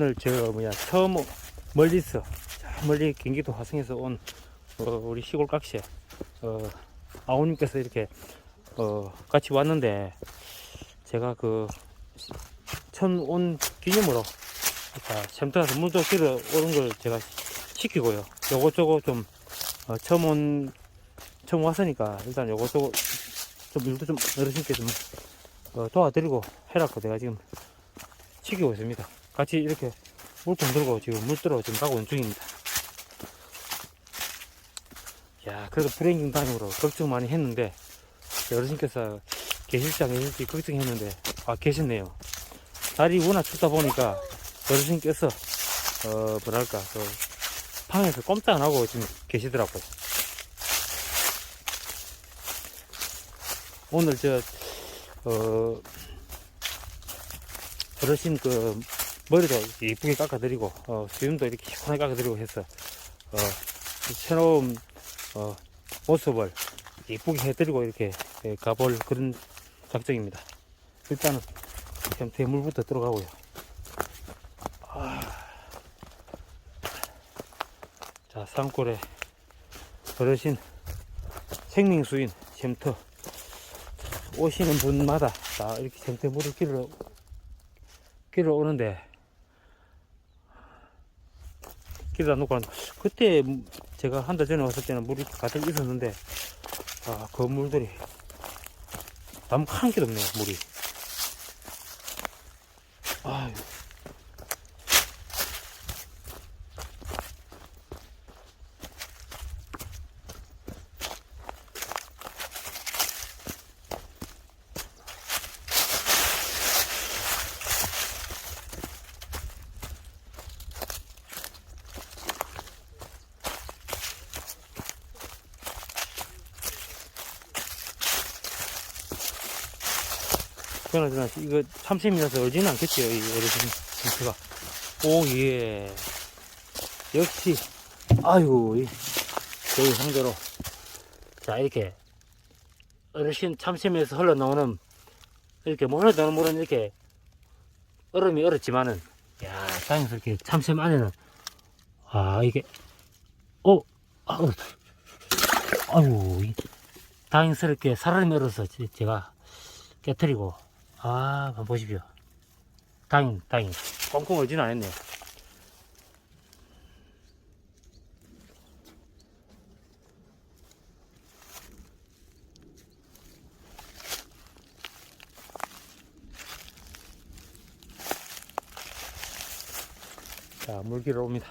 자, 오늘 저 뭐야 처음 멀리서 자, 멀리 경기도 화성에서 온 어, 우리 시골 깍시에 어, 아우님께서 이렇게 어, 같이 왔는데 제가 그 처음 온 기념으로 자, 샘터에서 물도 길어 오는 걸 제가 시키고요. 요것저것 좀 어, 처음 온 처음 왔으니까 일단 요것저것 좀 일도 좀 어르신께 좀 어, 도와드리고 해라고 내가 지금 시키고 있습니다. 같이 이렇게 물통 들고 지금 물 들어 지금 가고 있는 중입니다. 야, 그래도 브레이킹 다음으로 걱정 많이 했는데 어르신께서 계실지 안 계실지 걱정했는데 아 계셨네요. 날이 워낙 춥다 보니까 어르신께서 어 뭐랄까 그 방에서 꼼짝 안 하고 지금 계시더라고요. 오늘 저 어, 어르신 그 머리도 이쁘게 깎아드리고 어, 수염도 이렇게 시원하게 깎아드리고 해서 어, 새로운 어, 모습을 이쁘게 해드리고 이렇게 예, 가볼 그런 작정입니다. 일단은 그냥 대물부터 들어가고요. 아. 자, 산골에 어르신 생명수인 쉼터 오시는 분마다 다 이렇게 샘터 물을 길러, 길러 오는데 길러 놓고 한- 그때 제가 한 달 전에 왔을 때는 물이 가득 있었는데 아, 그 물들이 아무 한 개도 없네요 물이 그나저나 이거 참샘이라서 얼지는 않겠지요 이 어르신 상태가. 오예. 역시 이 여기 상대로. 자 이렇게 어르신 참샘에서 흘러나오는 이렇게 뭐 흘러나오는 물은 이렇게 얼음이 얼었지만은 야 다행스럽게 참샘 안에는 아 이게 어 아우 아유 이 다행스럽게 살얼음이 얼어서 제- 제가 깨뜨리고 아, 한번 보십시오. 다행, 다행. 꽁꽁 얼지는 않았네요. 자, 물기로 옵니다.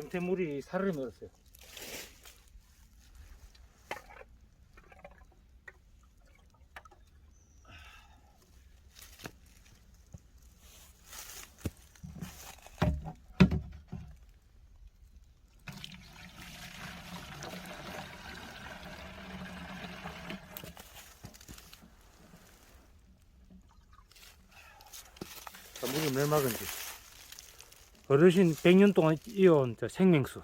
샘태물이 살을 멀었어요. 자, 물이 멸막은지. 어르신 100년 동안 이어온 저 생명수.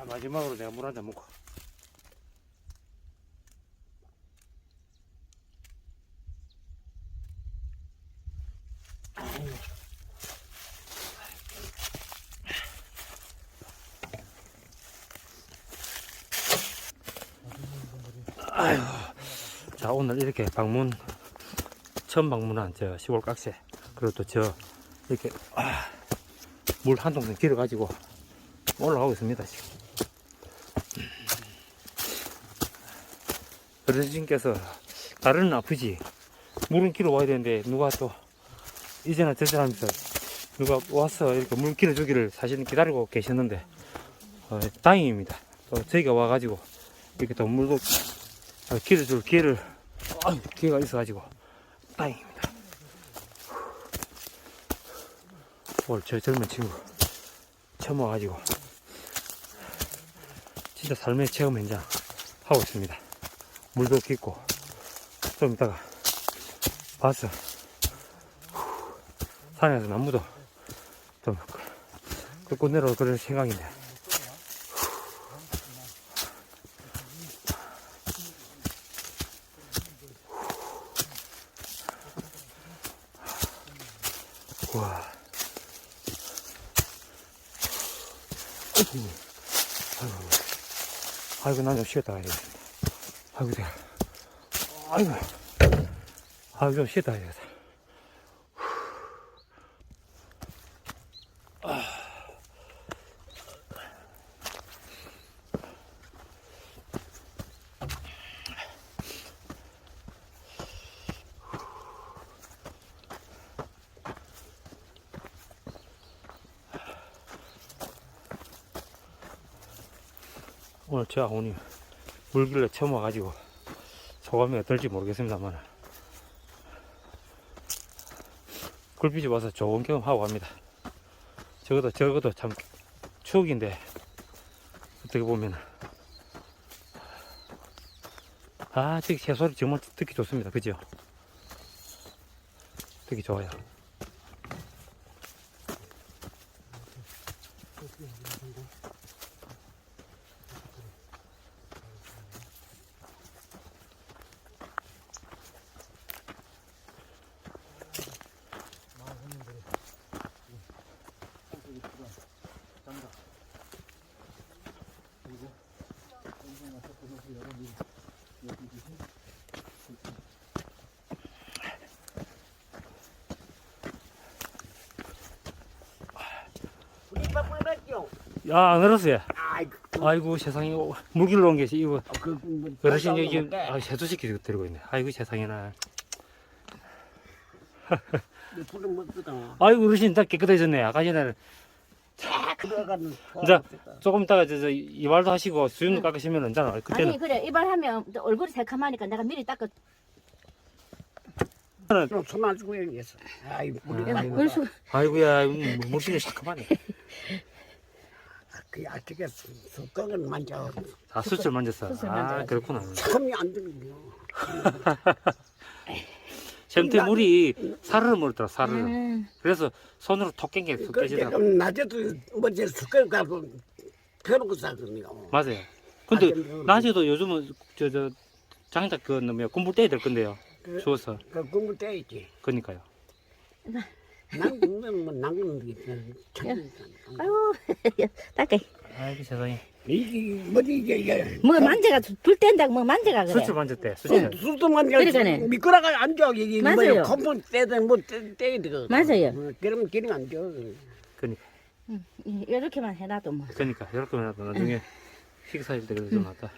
아, 마지막으로 내가 물 한 잔 먹고. 자 오늘 이렇게 방문 처음 방문한 저 시골 깍새 그리고 또 저 이렇게 아, 물한 동생 길어 가지고 올라가고 있습니다 지금 어르신께서 다리는 아프지 물은 길어 와야 되는데 누가 또 이제나 저제나 하면서 누가 와서 이렇게 물 길어 주기를 사실은 기다리고 계셨는데 어, 다행입니다 또 저희가 와가지고 이렇게 또 물도 어, 길어줄 기회를 아, 기회가 있어가지고 다행입니다. 오늘 저 젊은 친구 처음 와가지고 진짜 삶의 체험 현장 하고 있습니다. 물도 깊고 좀 이따가 봐서 산에서 나무도 좀 끄고 내려올 그럴 생각인데. 와. 아이고, 아이고, 아이고, 난좀 쉬었다 되겠다. 아이고, 내가. 아이고, 아이고, 좀 쉬었다 가야 되겠다. 오늘 저 아버님 물길래 처음 와가지고 소감이 어떨지 모르겠습니다만 굴빛이 와서 좋은 경험 하고 갑니다. 적어도 적어도 참 추억인데 어떻게 보면 아 저기 새소리 정말 듣기 좋습니다. 그죠? 듣기 좋아요. 이봐 뿌렸죠. 야, 안 얼었어요. 아이고, 아이고 세상에 물길로 온 게지 이거 그, 그, 어르신 여기 아, 세수시키 들고 있네. 아이고 세상에나. 불은 못 끄다. 아이고 어르신 다 깨끗해졌네. 아까 전에는 들어가는. 자, 조금 있다가 저, 저 이발도 하시고 수염도 깎으시면 이제 그때는 아니 그래 이발하면 또 얼굴이 새카마니까 내가 미리 닦아 손안 주고 여기서. 아이. 아이고. 아이고야 음, 물질이 시커하네 그 어떻게 손가락을 만져. 아 수술 만졌어. 수술 아. 그렇구나. 참이 안 들려. 샘태 물이 살을 물더라 살을. 음, 그래서 손으로 톡쑥 그, 깨지더라. 지금 낮에도 뭐지 숟가락 갖고 펴놓고 사거든요. 맞아요. 근데 아, 근데 낮에도 요즘은 저 저 장작 그 뭐야 군불 떼야 될 건데요. 그- 추워서. 그 국물 떼야지. 그러니까요. 남는 뭐 참. 아유 닦아 아이고 세상에. 이게 뭐지 이게 이게. 뭐 만져가 불 뗀다고 뭐 만져가 그래 수술 만졌대. 수술. 술도 만져. 그러니까네. 미끄러가 안 줘. 이게 맞아요. 뭐야 컴포 떼든 뭐 떼- 떼야 되거든. 맞아요. 어, 그러면 기름 안 줘. 그러니까. 이- 이렇게만 해놔도 뭐 그러니까 이렇게 해놔도 나중에 식사할 때 그래도 좀 낫다.